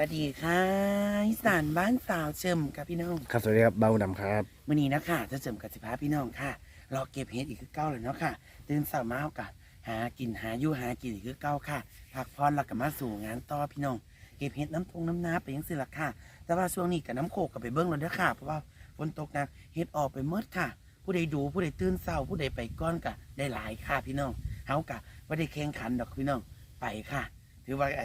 วัสดีค่ะอีสานบ้านสาวเชิมกับพี่น้องครับสวัสดีครับเบาดำครับมื่อนี้นะคะจะเชิมกับสิพาพี่น้องค่ะรอเก็บเห็ดอีกคือเก้าเลยเนาะค่ะตื่นสายมาเอากันหากินหาอยู่หากินอีกคือเก้าค่ะพักพรแล้วก็มาสู่งานต่อพี่น้องเก็บเห็ดน้ำทงน้ำนาไปยังสิละค่ะ แต่ว่าช่วงนี้กับน้ำโขกกับไปเบิ้งแล้วเด้อค่ะ เพราะว่าฝนตกหนักเห็ดออกไปเมดค่ะ ผู้ใดดูผู้ใดตื่นเศร้าผู้ใดไปก้อนกะได้หลายค่ะพี่น้องเฮากะว่าได้แข่งขันดอกพี่น้องไปค่ะ ถือว่าไอ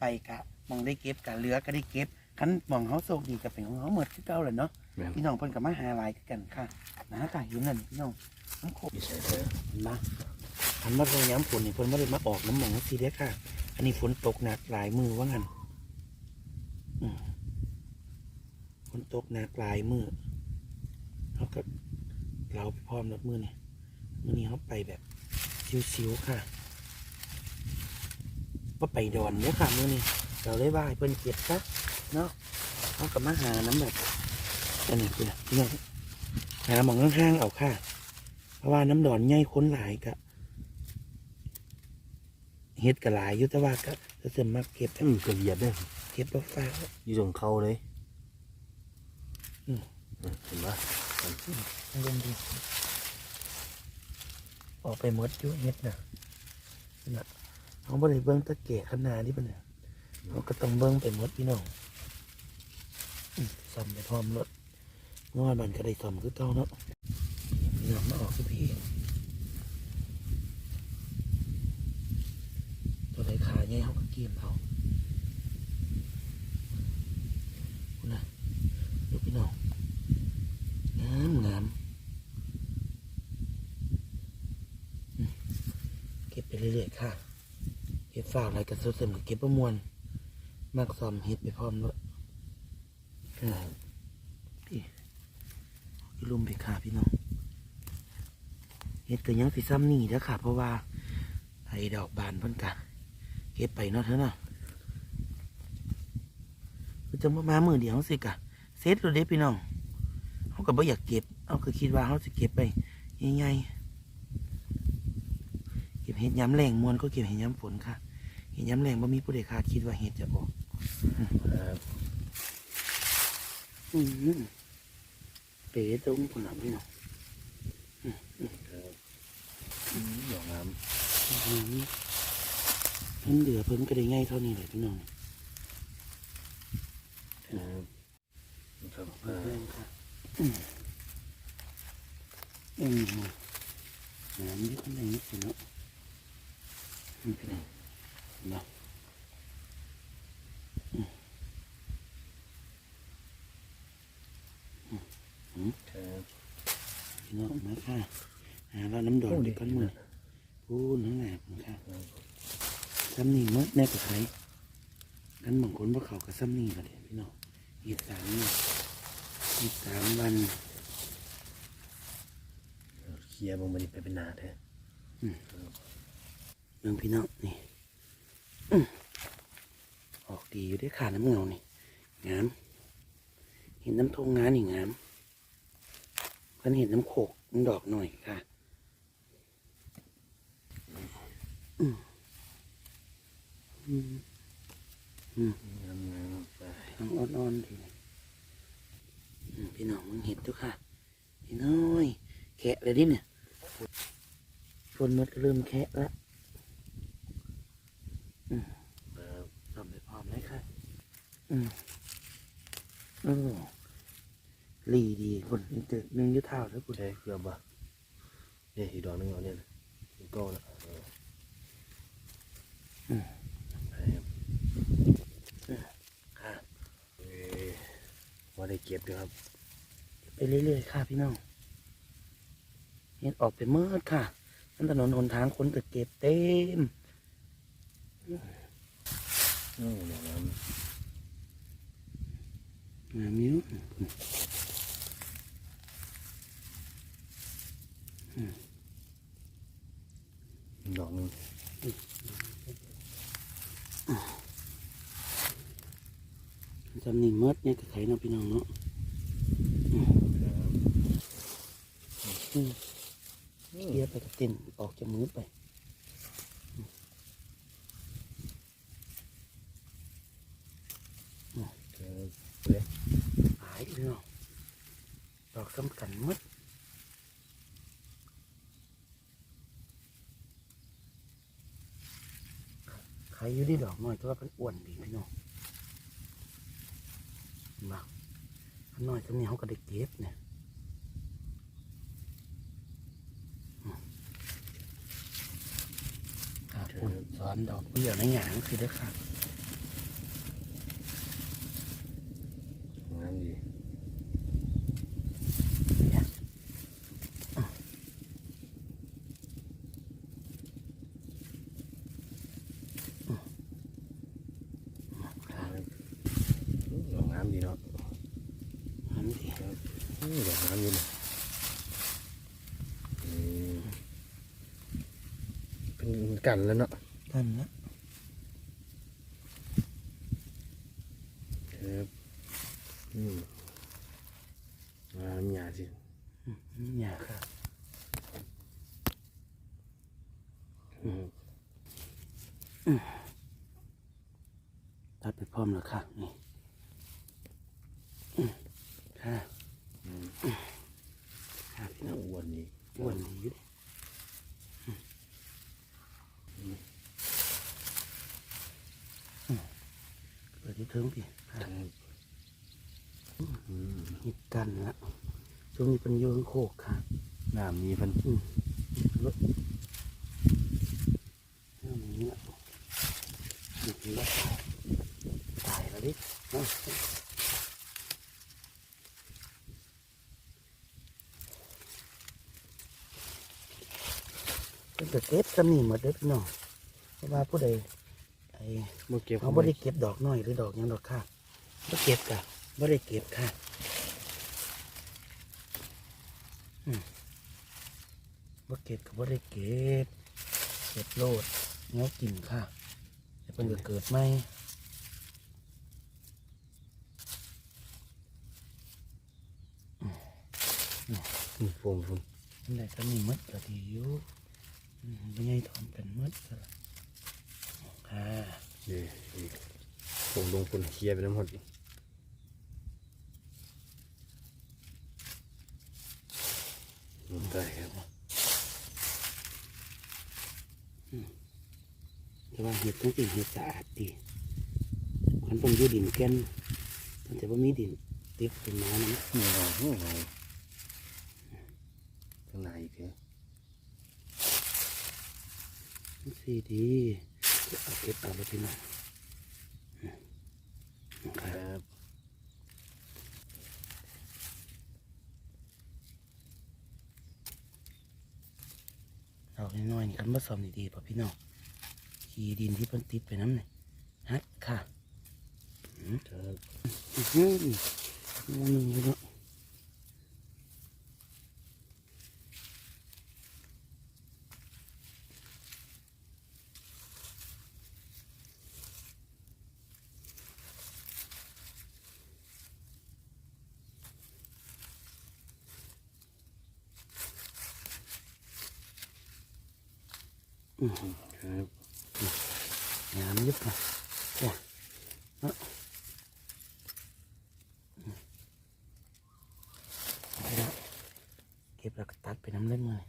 ไปกะ มองได้เก็บกะเหลือก็ได้เก็บคันมองเขาโชคดีกับเป็นของเขาหมดที่เก่าเลยเนาะแม่น พี่น้องเพิ่นกับมาหาหลายคือกันค่ะนะกะอยู่นั่นพี่น้องน้ำโขกมีใส่เสื้อเห็นปะคันมาลงย้ำฝนนี่เพิ่นไม่ได้มาออกน้ำหมองสีเด้อค่ะ อันนี้ฝนตกหนักหลายมือว่างั้นอืมฝนตกหนักหลายมือเขาก็เราไปพร้อมรับมือนี่มือนี้เขาไปแบบชิวๆค่ะว่าไปดอนเนี่ยค่ะมือนี้ เราเลยว่าให้เพิ่นเก็บซะเนาะเขากับมาหาน้ำแบบอันนี้คือพี่น้องหาหมองข้างๆเอาค่ะ เพราะว่าน้ำดอนใหญ่ค้นหลายกะเฮ็ดกะหลายอยุตว่ากะจะเสริมมาเก็บอืมเกลียดเด้อเก็บบ่ฟ้าอยู่ตรงเขาเลยอืมอืมเห็นปะเล่นดีออกไปหมดอยู่เฮ็ดน่ะน่ะเขาบ่ได้เบิ่งตะเกียขนาดนี้ปะเนี่ย เขาก็ต้องเบิ่งไปหมดพี่น้องซ่อมไปพร้อมรถงอมันก็ได้ซ่อมคือเก่าเนาะพี่น้องมาออกคือพี่ตัวไหนขาใหญ่เขาก็เกี่ยมเอาคุณนะดูพี่น้องงามงามอืมเก็บไปเรื่อยๆค่ะ เก็บฝากอะไรกันสดเสริมกับเก็บประมวล มากซ้อมเฮ็ดไปพร้อมด้วยอ่าพี่พี่ลุมไปค่ะพี่น้องเฮ็ดก็ยังสิซ้ำนี่แล้วค่ะ เพราะว่าไอ้ดอกบานเพิ่นกะเก็บไปเนาะเถอะเนาะคือจะมามามือเดียวสิกะเซ็ตเลยเด้พี่น้องเขาก็บ่อยากเก็บเอาคือคิดว่าเขาจะเก็บไปใหญ่ๆเก็บเห็ดย้ำแรงมวนก็เก็บเห็ดย้ำฝนค่ะเห็ดย้ำแรงบ่มีผู้ใดคาดคิดว่าเห็ดจะออกครับอืม เป๋ตรงผลลัพธ์พี่น้องอือกน้อืมเพิ่นเหลือเพิ่นก็ได้ง่ายเท่านี้เลยพี่น้องครับครับเอ่านค่ะอืมอืมน้ำเยอะขนาดนี้เนาะอืมพี่น้องเนาะ ครับพี่น้องมาค่ะหาเราน้ำดอกดีกันมือพูดนั่นแหละผมค่ะซ้ำนี่มดแน่กับใครกันบางคนพวกเขากับซ้ำนี่กันเลยพี่น้องอีกสามนี่อีกสามวันเคลียร์บางมันไปเป็นนาแท้เมืองพี่น้องนี่อื้อออกดีอยู่ได้ขาน้ำเงานี่งามเห็นน้ำทงงานนี่งามเพิ่นเห็นน้ำโขกน้ำดอกหน่อยค่ะอืมอืมอืมน้องอ่อนๆดีพี่น้องมึงเห็นทุกค่ะ พี่น้อยแคะเลยดิเนี่ยฝนมันเริ่มแคะแล้วทำไปพร้อมเลยค่ะ อืมโอ้ ลีดีคนนี่เจอหนึ่งอยุท่าแล้วคุณใช่เกือบปะเนี่ยอีกดอกหนึงเอาเนี่ยอีกก้อนละเออไปครับค่ะเอ้ยว่าได้เก็บด้วยครับ ไปเรื่อยๆค่ะพี่น้องเห็นออกไปเมื่อค่ะนั่นถนนหนทางคนก็เก็บเต็มอืมดอกน้งามมิ้ว ดอกนึงจำนี่เมื่อเนี่ยก็ไข่นาะพี่น้องเนาะเกียไปก็เต็มออกจากมือไปอเลยหายพี่น้องดอกสำคัญหมดใครอยู่ที่ ดอกน้อยก็ว่าเป็นอ้วนดีพี่น้องมาอันน้อยจะมีเขาก็ได้เก็บเนี่ยครับคุณสอนดอกเบี้ยในหยางคือเด้ค่ะ งามดี ครับ ดอกงามดีเนาะ อันนี้ อืมดอกงามดีเนาะอืมเป็น กันแล้วเนาะท่านนะครับอืมงามหยาสิอืมเนี่ยค่ะอืมตัดไปพร้อมแล้วค่ะนี่อืมค่ะอืมค่ะพี่น่าน้องอ้วนดีอ้วนดีอยู่ดิอืมเปิด ที่เทิงพี่ค่ะครับอืมฮิตกันละช่วงนี้เป็นโยนโคกค่ะน้ำมีพันอืมรถน้ำนี้ละนี่ายตายแล้วดิเอาเป็นแต่เก็บสมีหมดเด้อพี่น้องเพราะว่าผู้ใด ไอ้มาเก็บเขาไม่ได้เก็บดอกน้อยหรือดอกหยังดอกค่ะไม่เก็บกะไม่ได้เก็บค่ะอืมบ่เก็บก็บ่ได้เก็บเก็บโลดเงี้ยกินค่ะแต่เป็นก็เกิดไหมอืมโฟมโฟมนั่นแหละก็มีหมดก็ดีอยู่อืมไม่ใช่ถอนเป็นหมดก็ละ ค่ะเดี๋ยวอีกผมลงฝุ่นเคลียร์ไปน้ำหมดอืมได้ครับแต่ว่าเห็ดต้องเป็นเห็ดสะอาดดีมันต้องอยู่ดินแก่นมันจะว่ามีดินติดขึ้นมานะไม่เอาไม่เอาข้างในอีกเหรอสีดี เอาเก็บเอาไปที่ไหนคครัรับบเอาน้อยๆนี่กันมาซ่อมดีๆป่ะพี่น้องขี่ดินที่เพิ่นติดไปน้ำเนี่ยฮัดค่ะครับอื้อหือหมูหนึ่งเลยเนาะอื้อหือ ครับ งามยุบค่ะจ้ะ เนาะไปแล้วเก็บแล้วก็ตัดไปน้ำเล่นเลย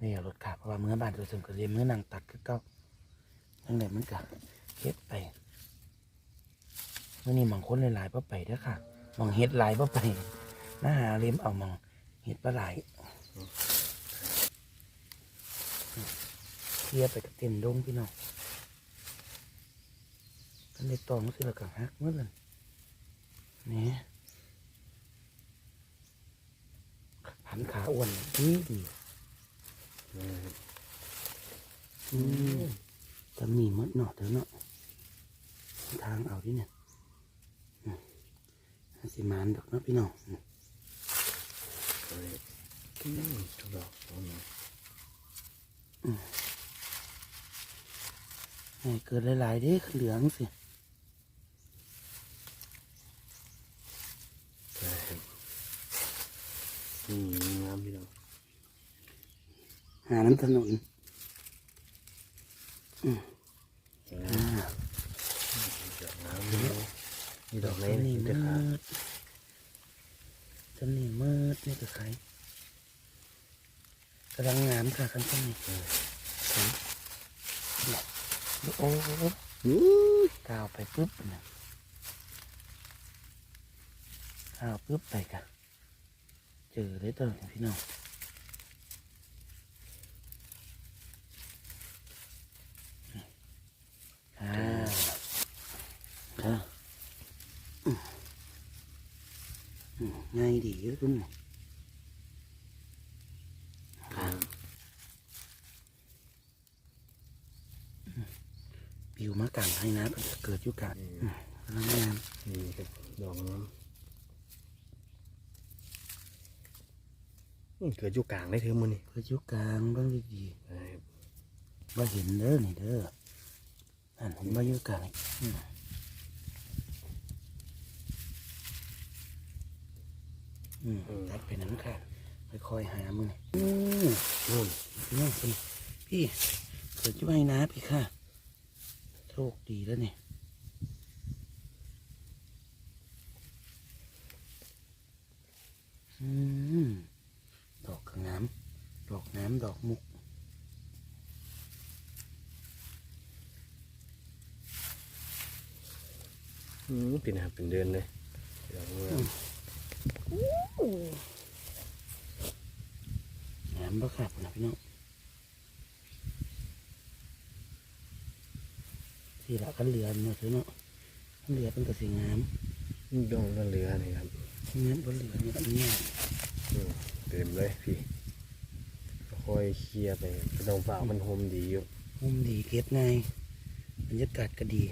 นี่เอารถขาเพราะว่าเมื่อบ้านตัวสมก็เรียนเมื่อนั่งตัดก็เก้าทั้งไหนมันก็เก็บไปเมื่อนี้บางคนหลายๆก็ไปด้อค่ะมองเฮ็ดหลายก็ไปนะหาเลียมเอามองเฮ็ดปลาไหลาย เคลียร์ไปกับเต็มดงพี่น้องกันในตองสิละกัฮักเมื่อนั้นนี่หันขาอ้วนดีดีครับอืมจะมีมดเนาะเดี๋ยวเนาะทางเอาดิเนี่ยอืมให้สิมานดอกเนาะพี่น้องอืมไปอืมทุกดอกเอาห น่อยให้เกิดหลายๆเด้เหลืองสิใช่ครับอืมงามพี่น้องหาน้ำถนนอ่าน้ำนี่นี่ดอกไหนต้นนี้มันมืจะขาดดต้นนี้มืดนี่คือใครกำลังงามค่ะคันต้นนี้เห็นเนี่ย โอ้โหอื้อก้าวไปปุ๊บนะก้าวปุ๊บไปกันเจอเลยตัวนี้พี่น้องอ่าอ่าอืมอืมง่ายดีเยอะคุณ ปิวมากลางให้นะมันจะเกิดอยุกะอืมพลังงานนี่ครับดอกน้ำอืมเกิดอยู่กลางได้เธอมือนี่เกิดอยุกลางเบ้างดีใช่ครับๆว่าเห็นเด้อนี่เด้ออันเห็นว่าอยุกลางอืมอืมตัดไปนั้นค่ะค่อยๆหามือนี่อืมนู่นพี่น้องคนพี่เกิดช่วยนะพี่ค่ะ โชคดีแล้วเนี่ยอืมดอกกระน้ำดอกน้ำดอกมุกอืมเป็นหาเป็นเดือนเลยดอกน้ำน้ำบ่ขาดนะพี่น้อง ที่ละกันเหลือเนาะเถอะเนาะกันเหลือเป็นกระสีงามดอกละเหลือนี่ครับเงี้ยบนเหลือเนี่ยอันเนี้ยอืมเต็มเลยพี่ค่อยเคลียร์ไปไม่ต้องฝ่ามันโฮมดีอยู่มุมดีเก็บง่ายบรรยากาศก็ดี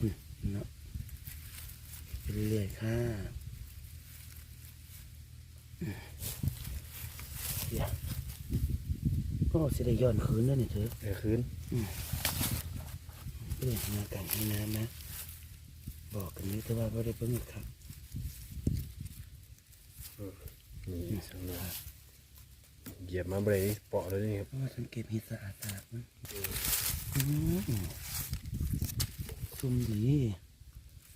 อืมเนาะไปเรื่อยๆค่ะอืมเดี๋ยว ก็สิได้ย้อนคืนแล้วเนี่ยเธอเดี๋ยวคืนเรื่องงานการให้น้ำนะ บอกกันนี้แต่ว่าไม่ได้เพิ่งครับนี่สังดอกเหยียบมาเบรยเปาะเลยนี่ครับเพราะว่าสังเกตเห็ดสะอาดสะอาดนะอืมซุ่มดี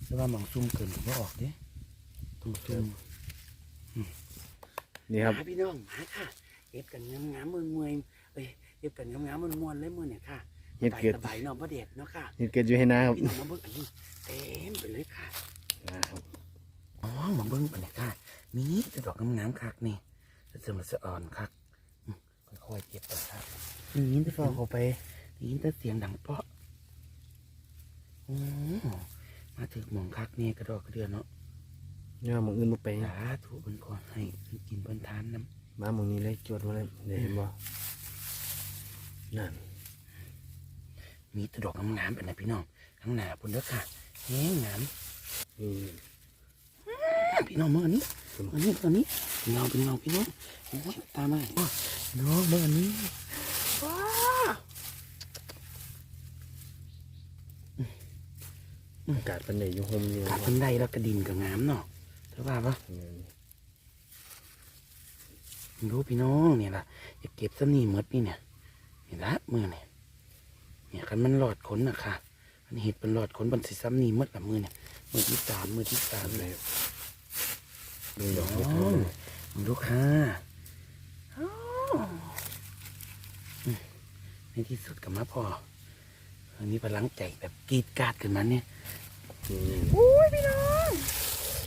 แต่ว่าหมองซุ่มเกินก็ออกเด้ต้องซุ่มนี่ครับมาพี่น้องมาค่ะเก็บกันงามงามมือมวยๆ เอ้ยเก็บกันงามงามมือมวนๆเลยมือเนี่ยค่ะเห็ดเกิดสบายๆเนาะประเด็ดเนาะค่ะเห็ดเกิดอยู่ให้นาครับพี่น้องมาเบิ่งอันนี้เต็มไปเลยค่ะนะครับอ๋อมาเบิ่งปันเนี่ยค่ะมีแต่ดอกงามๆคักนี่จะเสริมสะอ่อนคักอืมค่อยๆเก็บไปครับนี่แต่ฟอกเข้าไปได้ยินแต่เสียงดังเปาะโอ้มาถึงหมองคักเนี่ยกระดอกกระเดือนเนาะเนี่ยมึงอื่นมาไปสาธุเพิ่นขอให้เพิ่นกินเพิ่นทานน้มามึงนี้เลยจวดมาเลยเดี๋ยวเห็นบ่ นั่นำมีแตดอกงามๆเป็นนะพี่น้องข้างหน้าพุ่นเด้อค่ะแห้งงามนี่พี่น้องเมื่ออันนี้อันนี้ตัวนี้เป็นเงาเป็นเงาพี่น้องโอ้ยตามมาโอ้ยน้องเมื่ออันนี้ว้าอากาศเป็นไหนอยู่โฮมอยู่กาดเป็นได้แล้วกระดินกับงามเนาะเธอว่าปะรู้พี่น้องเนี่ยล่ะอย่าเก็บซ้ำนี่หมดนี่เนี่ย นี่ละมือเนี่ยเนี่ยคันมันหลอดขนนะค่ะมันเห็ดเป็นหลอดขนมันสิซ้ำนี่หมดละมือเนี่ยมือที่สามมือที่สามทำเลเลยยดูดอกอ๋เห็อดเขาเลยมึงลูกค้าอ๋ออืมในที่สุดกับมาพออันนี้พลังใจแบบกรีดกราดขึ้นมาเนี่ยนี่โอ้ยพี่น้อง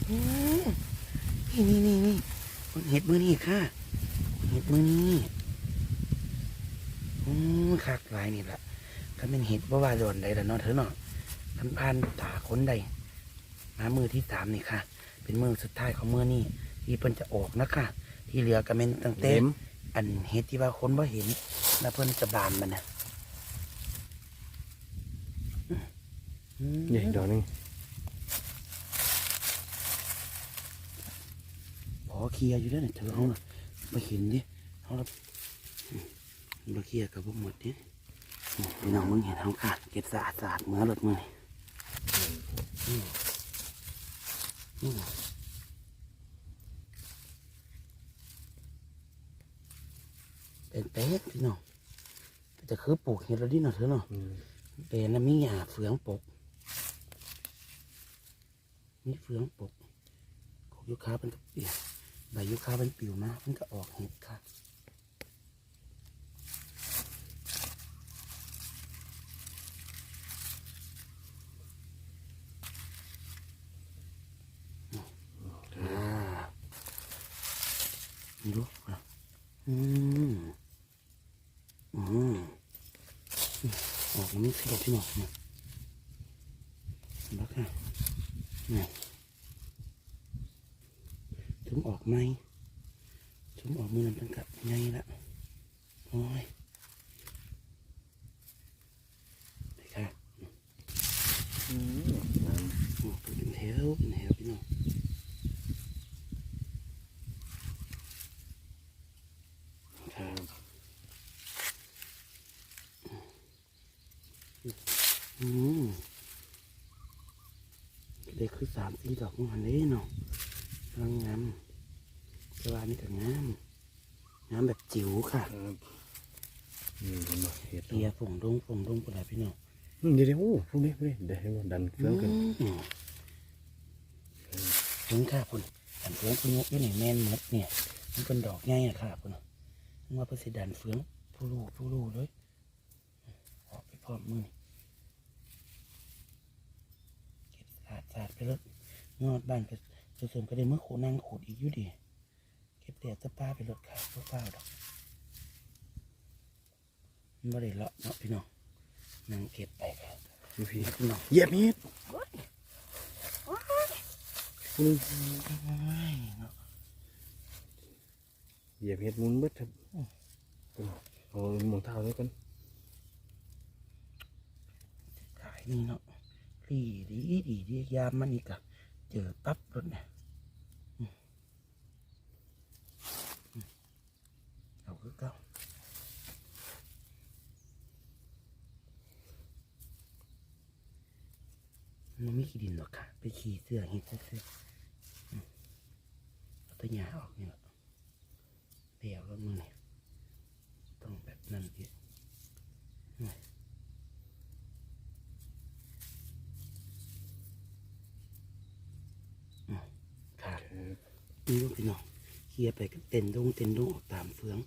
อืมนี่นี่นี่นี่คนเห็ดมือนี่ค่ะคนเห็ดมือนี่ อืมคักหลายนี่แหละก็เป็นเห็ดว่าว่าโดนใดละเนาะเธอเนาะทันพานตาคนใดมามือที่สามนี่ค่ะ เป็นมือสุดท้ายของมือนี่ที่เพิ่นจะออกนะคะที่เหลือก็เป็นตั้งแต่เต็มอันเห็ดที่ว่าคนว่าเห็นแล้วเพิ่นจะบานมันนะอืมนี่ดอกนึงพอเคลียร์อยู่แล้วเนี่ยเธอเอาน่ะมาเห็นดิเอาละ บักเคียกับพกหมดเนี่ยพี่น้องมึงเห็นเขาขาดเก็บสะอาดสะอาดเมื่อหลดมือนี่เป็นแป๊กพี่น้องจะคือปลูกเห็ดแล้ดิเนาะเธอเนาะเป็นแล้วมีหญ้าเฟืองปกมีเฟืองปกของยูคาเป็นก็เปลี่ยใบยูคาเป็นปิวมามันก็ออกเห็ดค่ะ ดู อืมอืมออกมันสลบพี่น้องนะแล้วค่ะนี่ถึงออกไหมถึงออกมือนั้นเป็นกับไงละโอ้ยไปค่ะ อืมน้ โอ้เป็นแถวเป็นแถวพี่น้องค่ะ อืมเด็กคือสามสี่ดอกมันเลยเนาะกำลังงามแต่ว่านี่ก็งามงามแบบจิ๋วค่ะำครับนี่เห็นบ่เห็ดเลียผงดงผงดงกระดาษพี่น้องอืมเดี๋ยวเดี๋ยวโอ้พวกนี้พวกนี้เดี๋ยวให้มันดันเครื่องกันอืมถึงค่ะคุณอันเฟืองคุณยกอยู่ในแมนหมดเนี่ย มันเป็นดอกง่ายอะค่ะคุณมันว่าเพื่อสิดันเฟืองผู้ลูผู้ลูเลยออกไปพร้อมมือเก็บ สะอาดสะอาดไปเลยงอดบ้านก็จะเสริมก็ได้เมื่อโคนั่งขูดอีกอยู่ดี เก็บแต่สป้าไปรถค่ะเปล่าๆดอกมันไม่ได้เลาะเนาะพี่น้องนั่งเก็บไปค่ะพี่พี่พี่น้องเหยียบเห็ดอืมเนาะเหยียบเห็ดหมุนเบิดครับเอาหมองเท้าด้วยกันขายนี่เนาะ ดีดีดีดียามมันอีกอะเจอปั๊บรถเนี่ยเอาคือเก่ามันไม่ขี้ดินหรอกค่ะ ไปขี่เสื้อเห็ดซื่อๆอืมเอาตัวหญ้าออกนี่แหละเดี๋ยวรถมือเนี่ยต้องแบบนั้นอีก ค่ะ นี่ลูกพี่น้องเคลียร์ไปก็เต้นดงเต้นดงออกตามเฟือง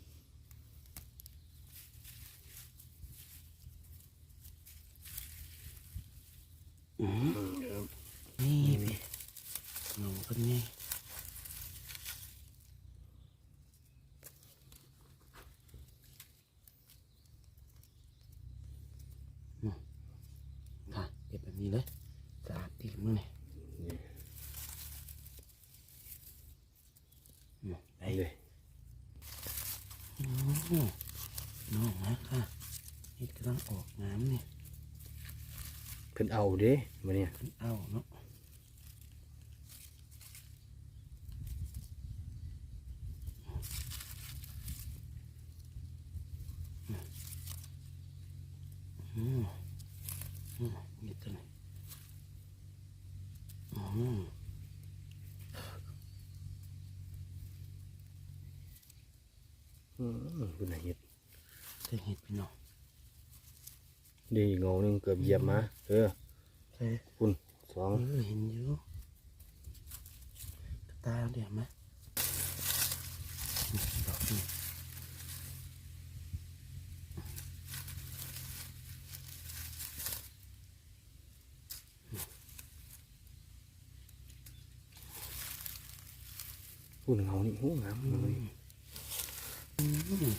อืมครับนี่พี่หน้องคนนี้อืมค่ะเก็บแบบนี้เลยสะอาดดีมือนี่ นี่ อืมไป เลย อืมน้องนะค่ะนี่กำลังออกน้ำเนี่ย เพิ่นเอาเด้มาเนี่ยขึ้นเอาเนาะอืมอืมนี่ตัวนี้อืมอืมคุณน่ะเห็ดตัวเห็ดพี่น้อง ดีเงาหนึงเกือบเหยียบมาเออใช่คุณสองเออเห็นอยู่ตาเดี๋ยวไหมนี่ดอกนี่คุณเงานี่โอ้งามเลยอืม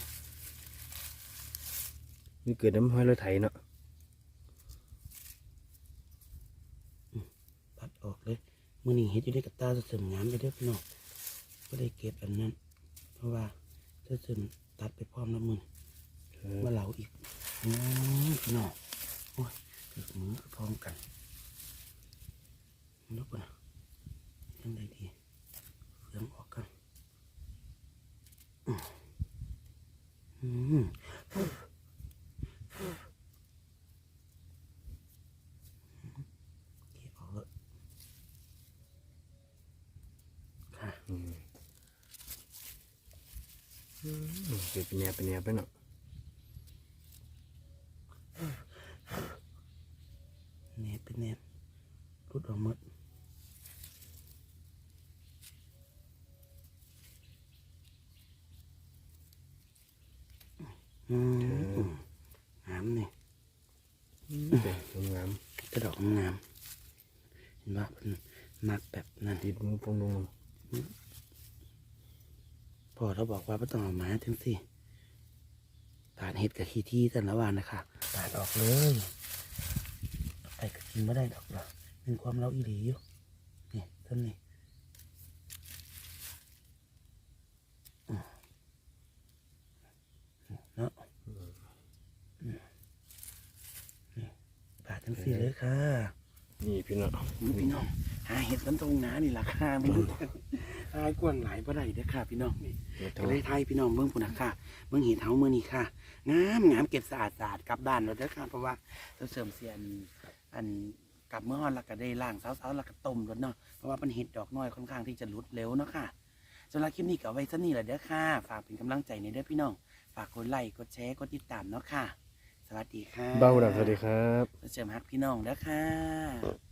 นี่เกิดน้ำห้อยรถไถเนาะ ตัดออกเลย มือนี้เห็ดอยู่ในกระตาจะเสริมงามไปเด้อพี่น้องก็ได้เก็บอันนั้น เพราะว่าจะเสริมตัดไปพร้อมน้ำมือเออมาเหลาอีกอืมพี่น้องโอ้ยถึกมือพร้อมกันนึกว่ายังไงดีเฟืองออกกันอืมอืมเก็บออกเลยค่ะ อืม อื มเก็บเป็นแนวเป็นแนวไปเนาะเน็ตเป็นเน็ตรุดออกหมดอืมงามนี่เด็กงามกระดอกงามเห็นว่าเป็นมักแบบนั้นติดมือปงลง พอเราบอกว่าไม่ต้องเอามาจังสิปาดเห็ดกับขี้ที่แต่ละวันนะคะปาดออกเลยไอ้ก็กินไม่ได้ดอกหรอกเป็นความเล่าอีหลีอยู่นี่ต้นนี้อืมเนาะอืมนี่ปาดทั้งสี่เลยค่ะ นี่พี่เนาะพี่น้องหาเห็ดน้ำตรงน้านี่ราคาไม่รู้หายกวนหลายบ่ได้เด้อค่ะพี่น้องนี่เดี๋ยว ก็เท่าเลยไทยพี่น้องเบิ่งพุ่นนะค่ะเบิ่งเห็ดเฮามื้อนี้ค่ะงามงามเก็บสะอาดสะอาดกลับบ้านแล้วเด้อค่ะเพราะว่าเราเสริมเสียนอันกลับเมื่อฮอดแล้วก็ได้ล้างเช้าๆแล้วก็ต้มรสเนาะเพราะว่ามันเห็ดดอกน้อยค่อนข้างที่จะรุดเร็วเนาะค่ะสำหรับคลิปนี้ก็เอาไว้ซะนี่แหละเด้อค่ะ ฝากเป็นกำลังใจในเด้อพี่น้อง ฝากกดไลค์กดแชร์กดติดตามเนาะค่ะ สวัสดีค่ะเบ้าดับสวัสดีครับเราเสริมฮักพี่น้องเด้อค่ะ